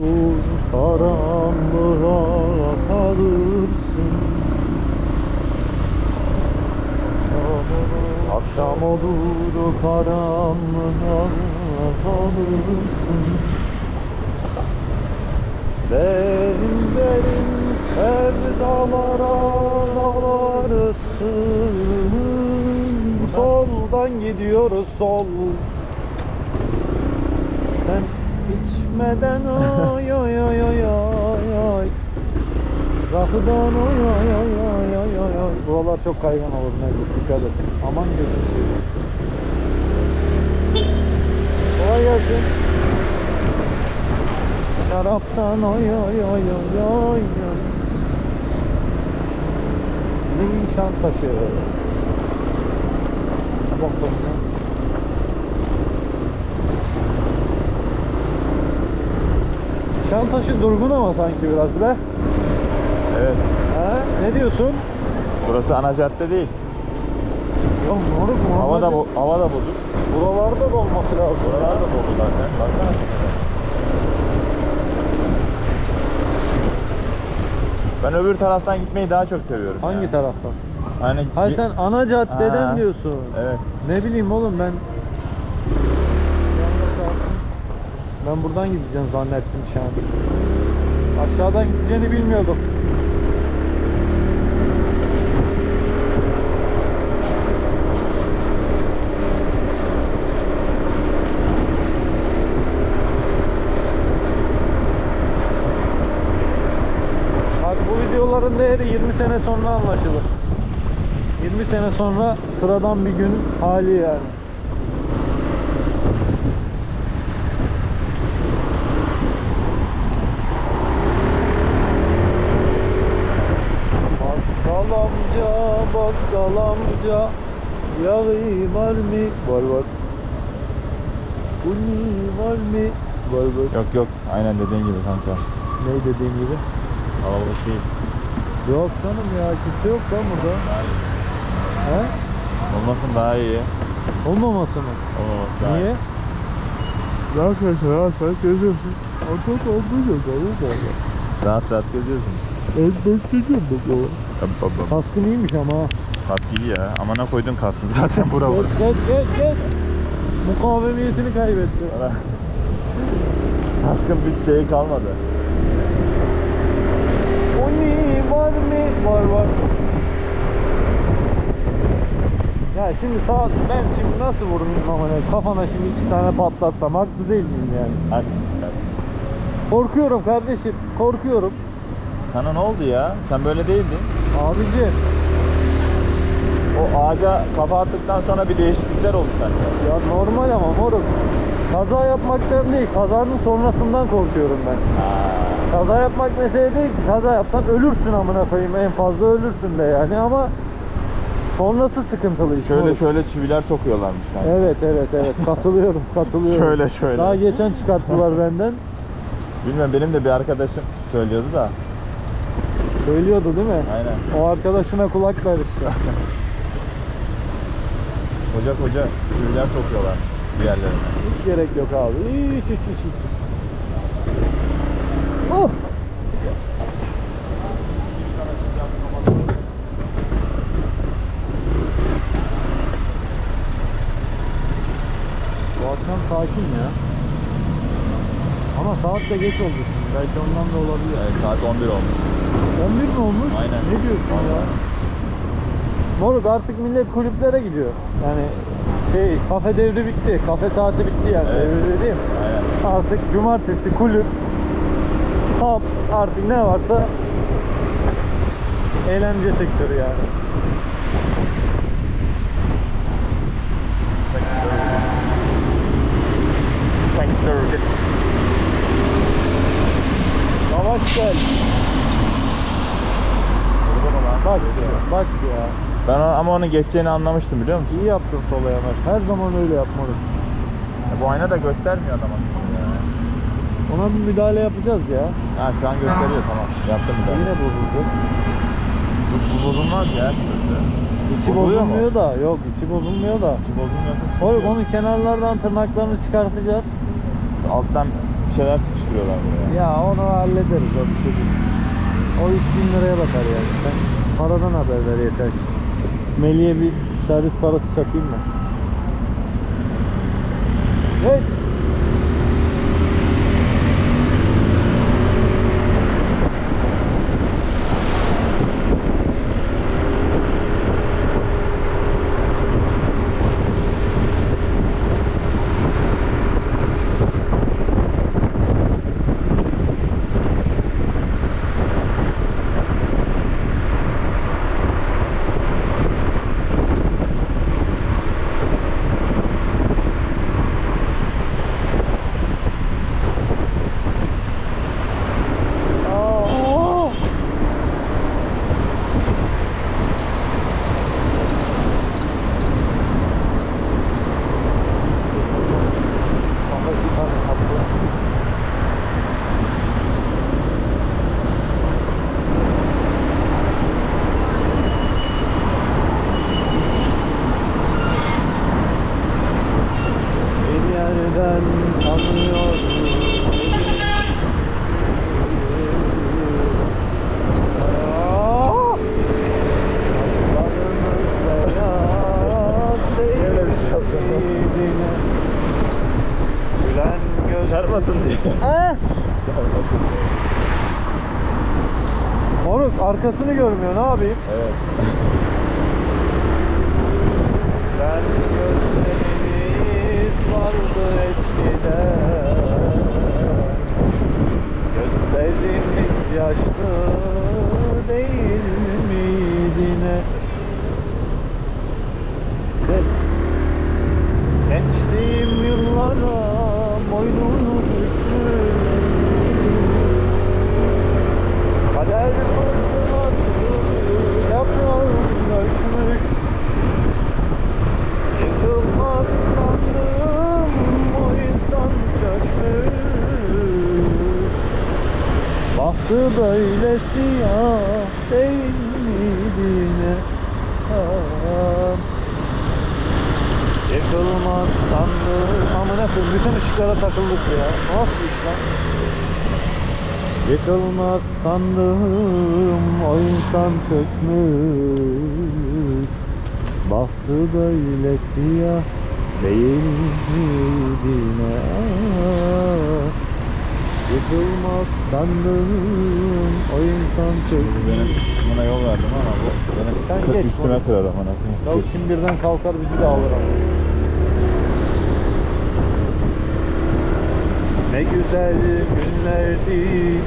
Dur karanlığa kalırsın. Akşam olur karanlığa kalırsın. Derin derin sevdalara dalarsın Soldan gidiyoruz sol. Sen içmeden ay ay ay ay ay ay Rakıdan ay ay ay ay ay ay ay Buralar çok kaygan olur Mevlüt dikkat et Aman gözünü seveyim Kolay gelsin Şaraptan ay ay ay ay ay ay Nişantaşı Bakalım Nişantaşı durgun ama sanki biraz be. Evet. He? Ne diyorsun? Burası ana cadde değil. Yok moruk mu? Hava da, bo- hava da bozuk. Buralarda da olması lazım. Buralar da dolu zaten. Baksana. Ben öbür taraftan gitmeyi daha çok seviyorum. Hangi ya. taraftan? Hani Hayır sen ana caddeden Ha, diyorsun. Evet. Ne bileyim oğlum ben ben buradan gideceğim zannettim şu an. Aşağıdan gideceğini bilmiyordum. Bak bu videoların değeri 20 sene sonra anlaşılır. 20 sene sonra sıradan bir gün hali yani. Bakkal amca, bakkal amca Yağı var mı? Var var Uni var mı? Var var Yok yok. Aynen dediğin gibi kanka. Ne dediğim gibi? Kalabalık değil. Yok canım ya kimse yok lan burada He? Olmasın daha iyi. Olmaması mı? Olmaması daha Niye? iyi. Ya arkadaşlar ya sen geziyorsun. Ortak olmuyor da Rahat rahat geziyorsun. Bekleyeceğim hop. Kaskın iyiymiş ama. ha. Kask iyi ya. Amına koydun kaskını zaten bura bura. Geç geç geç geç. Mukavemiyetini kaybetti. Kaskın bir şeyi kalmadı. Oni var mı? Var var. Ya şimdi sağ ben şimdi nasıl vurmayayım ama ne? kafana şimdi iki tane patlatsam haklı değil miyim yani? Haklısın kardeşim. Korkuyorum kardeşim, korkuyorum. Sana ne oldu ya? Sen böyle değildin. Abici, O ağaca kafa attıktan sonra bir değişiklikler oldu sende. ya normal ama moruk. Kaza yapmaktan değil, kazanın sonrasından korkuyorum ben. Ha. Kaza yapmak mesele değil ki. Kaza yapsan ölürsün amına koyayım. En fazla ölürsün de yani ama sonrası sıkıntılı iş. Şöyle şöyle çiviler sokuyorlarmış kanka. Evet evet evet katılıyorum katılıyorum. Şöyle, şöyle. Daha geçen çıkarttılar benden. Bilmem benim de bir arkadaşım söylüyordu da. Söylüyordu değil mi? Aynen. O arkadaşına kulak ver işte. Koca koca çiviler sokuyorlarmış bir yerlerine. Hiç gerek yok abi. Hiç hiç hiç hiç. hiç. Oh! Bu akşam sakin ya. Ama saat de geç oldu. Belki ondan da olabilir. Evet, saat 11 olmuş. 11 mi olmuş? Aynen. Ne diyorsun ya? Vallahi. Moruk artık millet kulüplere gidiyor. Yani şey kafe devri bitti. Kafe saati bitti yani. Evet. Devri dediğim. Aynen. Artık cumartesi kulüp pub artık ne varsa eğlence sektörü yani. Yavaş gel. Bak ya, bak ya. Ben o- ama onun geçeceğini anlamıştım biliyor musun? İyi yaptın sola yanaş. Her zaman öyle yapmalısın. Ya bu ayna da göstermiyor adama. Ona bir müdahale yapacağız ya. Ha şu an gösteriyor tamam. Yaptım bir Yine bozuldu. Bu, bu bozulmaz ya şurası. İçi Bozuluyor mu? bozulmuyor da. Yok içi bozulmuyor da. İçi bozulmuyorsa sıkıntı Oğlum yok. onun kenarlardan tırnaklarını çıkartacağız. Alttan bir şeyler sıkıştırıyoruz. getiriyorlar buraya. Ya onu hallederiz o bir şey değil. O 3000 liraya bakar yani. Sen paradan haber ver yeter ki. Melih'e bir servis parası çakayım mı? Evet. Aa! Kanka bir tane kapı. Bir yerden tanıyorum Aa! Saçlarımız beyaz değil Öyle bir şey yapsam. miydi? Gülen göz Çarpmasın diye. Eh! Çarpmasın diye. Moruk arkasını görmüyor ne yapayım? Evet. Ben gözleriniz vardı eskiden Gözleriniz yaşlı değil miydi ne? Evet. Gençliğim yıllara boynunu bükmüş Kader fırtınası yaprağım dökmüş Yıkılmaz sandım o insan çökmüş Bahtı böyle siyah değil miydi ne? Yıkılmaz sandım. Amına koyayım bütün ışıklara takıldık ya. Nasıl iş lan? Yıkılmaz sandım. O insan çökmüş. Bahtı böyle siyah değil miydi ne? Ah, Yıkılmaz sandım o insan Benim çökmüş buna yol verdim ama bu benim Sen kırk geç üstüme bunu. kırar amına Ya koyayım. kalkar bizi de alır ama. Ne güzel günlerdi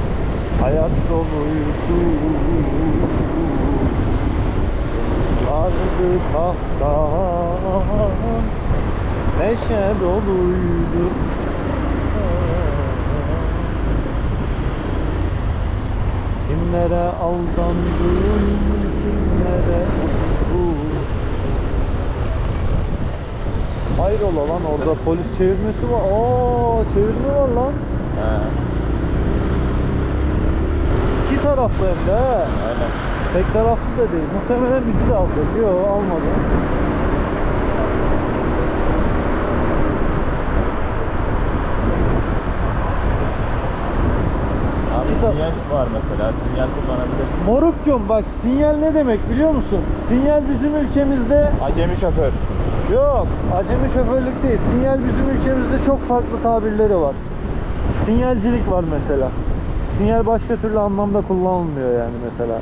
Hayat doluydu Vardı kahkahan Neşe doluydu Kimlere aldandım Kimlere Hayrola lan orada polis çevirmesi var. Aa çevirme var lan. He, İki taraflı hem de he. aynen. Tek taraflı da değil. Muhtemelen bizi de alacak. Yok almadı. Tar- sinyal var mesela. Sinyal kullanabilirsin. Morukcum bak sinyal ne demek biliyor musun? Sinyal bizim ülkemizde Acemi şoför. yok. Acemi şoförlük değil. Sinyal bizim ülkemizde çok farklı tabirleri var. Sinyalcilik var mesela. Sinyal başka türlü anlamda kullanılmıyor yani mesela.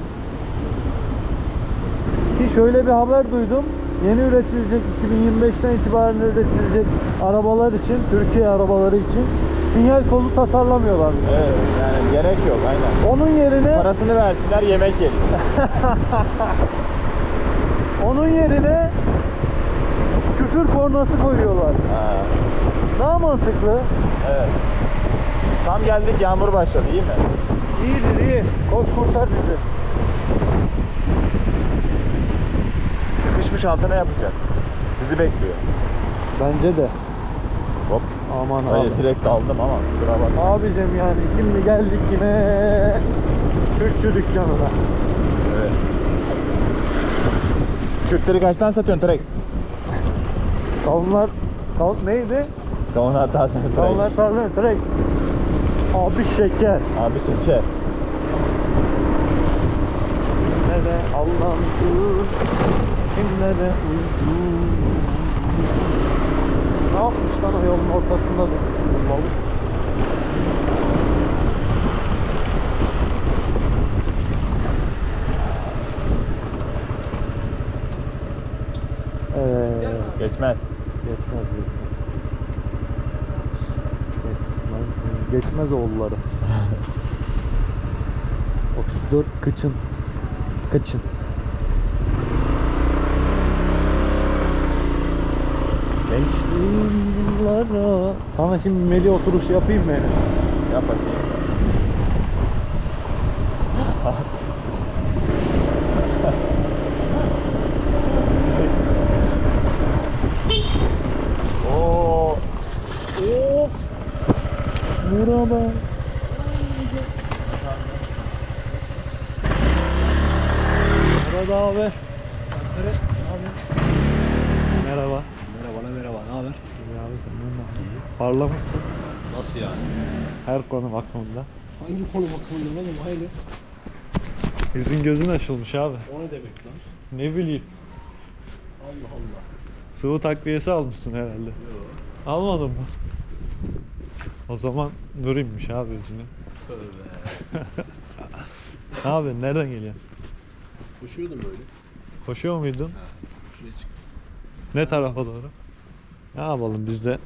Ki şöyle bir haber duydum. Yeni üretilecek 2025'ten itibaren üretilecek arabalar için, Türkiye arabaları için sinyal kolu tasarlamıyorlar. Evet yani gerek yok aynen. Onun yerine Parasını versinler yemek yeriz. onun yerine küfür kornası koyuyorlar. ha, Daha mantıklı. evet. Tam geldik yağmur başladı iyi mi? İyidir iyi. Koş kurtar bizi. Sıkışmış altına yapacak. Bizi bekliyor. Bence de. Hop. Aman Hayır abi. direkt aldım ama kusura bakma. Abicim yani şimdi geldik yine Türkçü dükkanına. Evet. Kürtleri kaçtan satıyorsun Trek? Kavunlar, kavun neydi? Kavunlar taze mi Trek? Kavunlar taze mi? Trek. Abi şeker. Abi şeker. Kimlere aldandı, kimlere uydu. Ne yapmış lan o yolun ortasında durmuş bu balık? Evet. Geçmez. Geçmez geçmez. Geçmez. Geçmez oğulları. 34 kıçın. Kıçın. Yıllara. Sana şimdi Melih oturuş yapayım mı Enes? Yap bakayım. Az. Oo. Of! Burada. Burada abi. Merhaba. Haber? İyi abi senden ne haber? Parlamışsın Nasıl yani? her konu bakımında. Hangi konu bakımından oğlum aynı? Yüzün gözün açılmış abi. O ne demek lan? Ne bileyim. Allah Allah. Sıvı takviyesi almışsın herhalde. Yok. Almadın mı? O zaman Nuri'ymiş abi yüzüne. Tövbe. Ne abi nereden geliyorsun? Koşuyordum böyle. Koşuyor muydun? Şuraya çık. Ne tarafa doğru? Ne yapalım biz de.